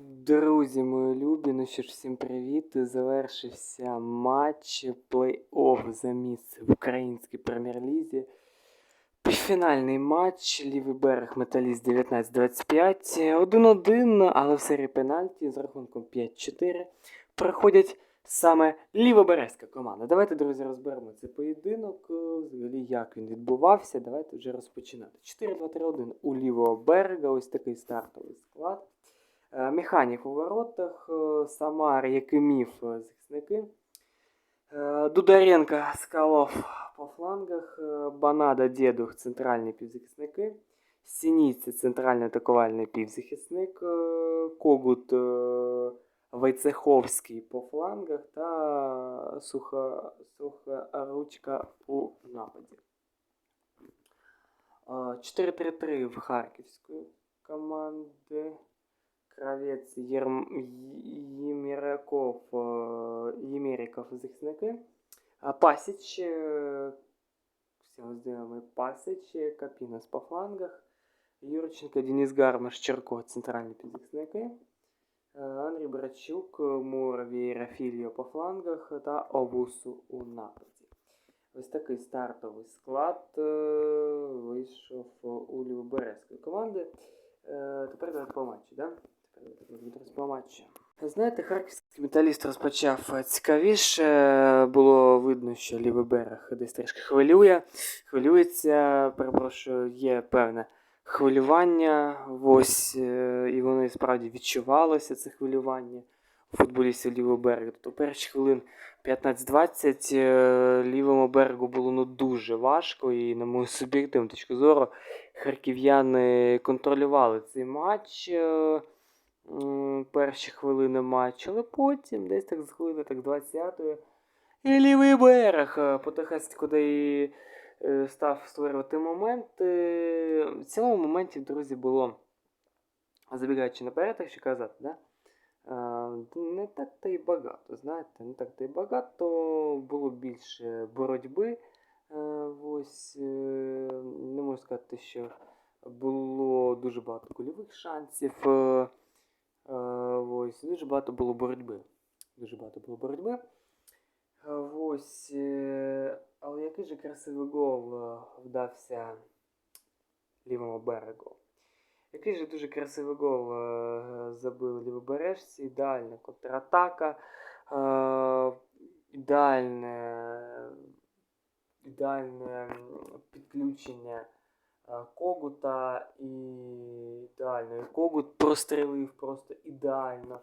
Друзі, мої любі, ну що ж, всім привіт. Завершився матч плей-офф за місце в українській прем'єр-лізі. Півфінальний матч, лівий берег Металіст 19-25. 1-1, але в серії пенальті з рахунком 5-4 проходять саме лівоберезька команда. Давайте, друзі, розберемо цей поєдинок. Взагалі, як він відбувався. Давайте вже розпочинати. 4-2-3-1 у лівого берега. Ось такий стартовий склад. Е, Механік у воротах, е, Самар, Якимів е, захисники. Дударенко, Скалов по флангах, Банада, Дєдух, центральні півзахисники. Сініці, центральний атакувальний півзахисник. Когут, Войцеховський по флангах та суха, суха ручка у нападі. Е, 4-3-3 в Харківської команди. Кравець. Єміряков, е, Єміріков захисники. Пасіч, е, знайомий Пасіч, е, Капінас по флангах. Юрченко, Денис Гармаш, Черко, центральні підзахисники. Андрій Брачук, Муравій, Рафільо по флангах та Овусу у нападі. Ось такий стартовий склад вийшов у Львовберезької команди. Тепер давайте по матчу, да? По матчу. Знаєте, харківський металіст розпочав е, цікавіше. Було видно, що лівий берег десь трішки хвилює. Хвилюється, перепрошую, є певне хвилювання. Ось, е, і воно і справді відчувалося, це хвилювання у футболістів лівого берега. Тобто перші хвилин 15-20 е, лівому берегу було ну, дуже важко, і, на мою суб'єктивну точку зору, харків'яни контролювали цей матч. Перші хвилини матчу, але потім, десь так з хвилини, так 20-ї, і лівий берег е, потихесеньку де і е, став створювати моменти. В цілому моменті, друзі, було, забігаючи наперед, що казати, да? Е, не так то й багато, знаєте, не так то й багато, було більше боротьби. Ось, не можу сказати, що було дуже багато кульових шансів. Ось, дуже багато було боротьби. Дуже багато було боротьби. Е, Ось, е, але який же красивий гол е, вдався лівому берегу. Який же дуже красивий гол забили лівобережці. Ідеальна контратака. Ідеальне, ідеальне підключення Когута і ідеально. І Когут прострелив просто ідеально.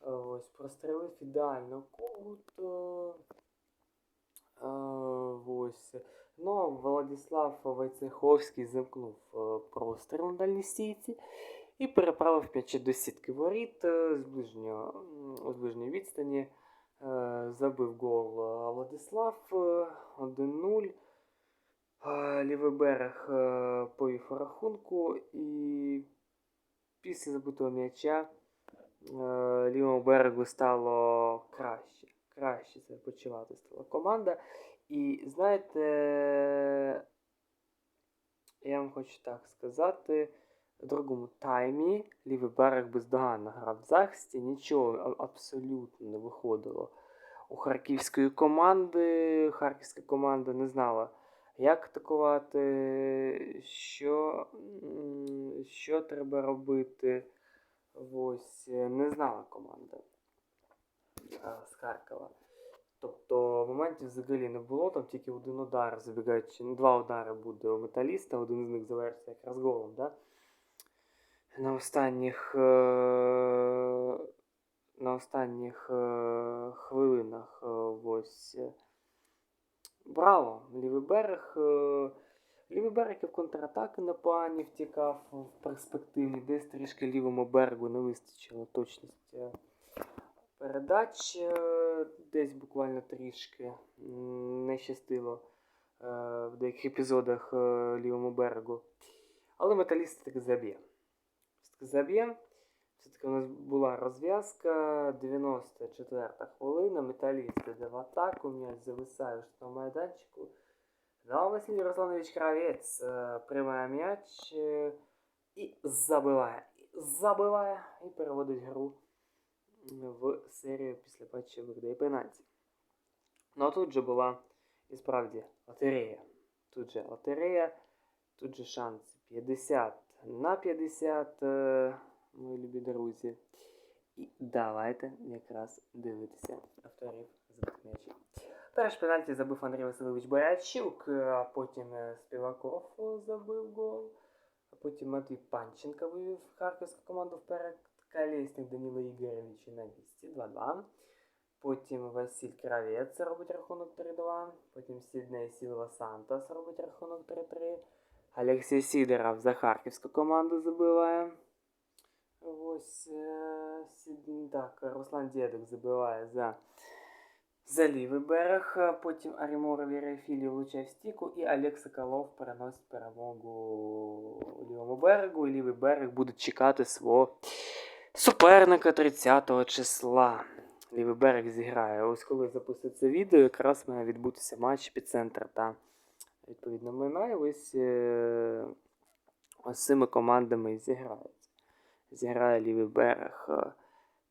Ось, прострелив ідеально. Когут. Ось. Ну, Владислав Войцеховський замкнув простріл на дальній стійці і переправив м'яч до сітки воріт з ближнього, у ближньої відстані. Забив гол Владислав е, 1-0. Лівий берег е, повів рахунку і після забитого м'яча е, лівому берегу стало краще. Краще себе почувати стала команда. І знаєте, я вам хочу так сказати, в другому таймі лівий берег бездоганно грав в захисті, нічого абсолютно не виходило у харківської команди. Харківська команда не знала, як атакувати, що, що треба робити. Ось, е, не знала команда е, з Харкова. Тобто моментів взагалі не було, там тільки один удар, забігаючи, два удари буде у металіста, один з них завершиться якраз голом, да? На останніх, е- на останніх хвилинах ось. Браво! Лівий берег. е, Лівий берег і в контратаки на плані втікав в перспективі, десь трішки лівому берегу не вистачило точності е, передач, е, десь буквально трішки не щастило е, в деяких епізодах лівому берегу. Але металіст таки заб'є. Заб'є. Все-таки у нас була розв'язка. 94 хвилина. Металіст йде в атаку. М'яч зависає на майданчику. Ну, Василій Русланович Кравець е, приймає м'яч е, і забиває. забиває і переводить гру в серію після матчу виграє пенальті. Ну а тут же була і справді лотерея. Тут же лотерея, тут же шанс 50 на 50, е, мої любі друзі. І давайте якраз дивитися авторів забитих м'ячів. Перш пенальті забив Андрій Васильович Борячук, а потім е, Співаков е, забив гол. А потім Матвій Панченко вивів харківську команду вперед. Колесник Данило Ігорович на місці 2-2. Потім Василь Кравець робить рахунок 3-2. Потім Сідней Сілва Сантос робить рахунок 3-3. Олексій Сідоров за харківську команду забиває. Ось е, так, Руслан Дєдок забиває за, за лівий берег. Потім Аріморов Єрефілі влучає в стіку, і Олег Соколов переносить перемогу лівому берегу. І лівий берег буде чекати свого суперника 30 числа. Лівий берег зіграє. Ось коли запуститься відео, якраз має відбутися матч під центр та відповідно Млина. Ось, е, ось цими командами і зіграють. Зіграє лівий берег. Е,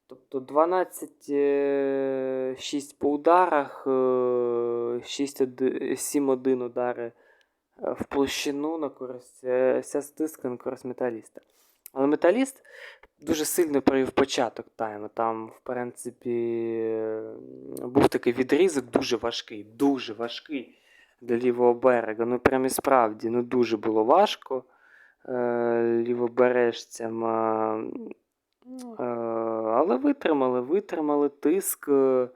Тобто 12 е, 6 по ударах, е, 7-1 удари е, в площину на користь е, вся стиска на користь металіста. Але металіст дуже сильно провів початок тайму. Там, в принципі, е, був такий відрізок дуже важкий, дуже важкий для лівого берега. Ну, прям і справді, ну дуже було важко е, лівобережцям. е, е, але витримали, витримали тиск е,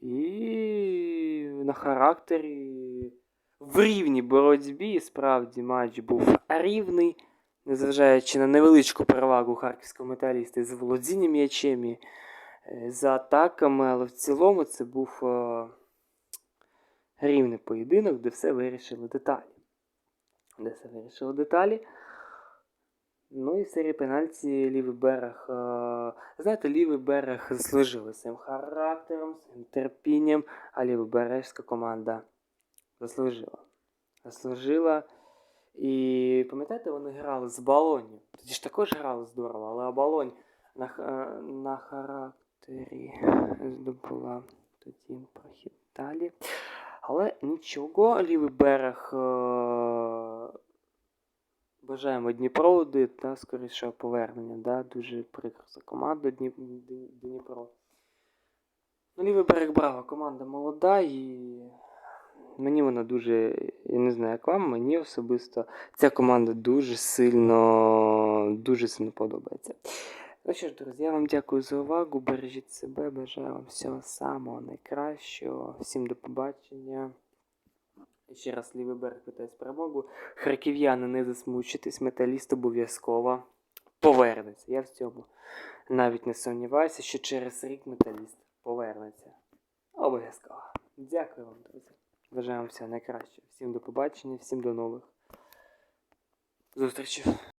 і на характері в рівній боротьбі справді матч був рівний, незважаючи на невеличку перевагу харківського металіста з володінням м'ячем е, за атаками, але в цілому це був е, рівний поєдинок, де все вирішили деталі. Де вирішили деталі. Ну і в серії пенальті лівий берег. е, Знаєте, лівий берег заслужили своїм характером, своїм терпінням, а лівобережська команда заслужила. Заслужила. І пам'ятаєте, вони грали з балонів. Тоді ж також грали здорово, але Оболонь на, е, на характері здобула тоді прохід далі. Але нічого, лівий берег. Бажаємо Дніпроуди та скорішого повернення. Да? Дуже прикро за команду Дніп... Дніпро. Ну, лівий берег браво, команда молода і мені вона дуже, я не знаю, як вам, мені особисто ця команда дуже сильно, дуже сильно подобається. Ну що ж, друзі, я вам дякую за увагу. Бережіть себе, бажаю вам всього самого найкращого. Всім до побачення. Ще раз лівий берег питаюсь перемогу. Харків'яни не засмучитись, металіст обов'язково повернеться. Я в цьому навіть не сумніваюся, що через рік металіст повернеться. Обов'язково. Дякую вам, друзі. Бажаю вам всього найкращого. Всім до побачення, всім до нових зустрічей.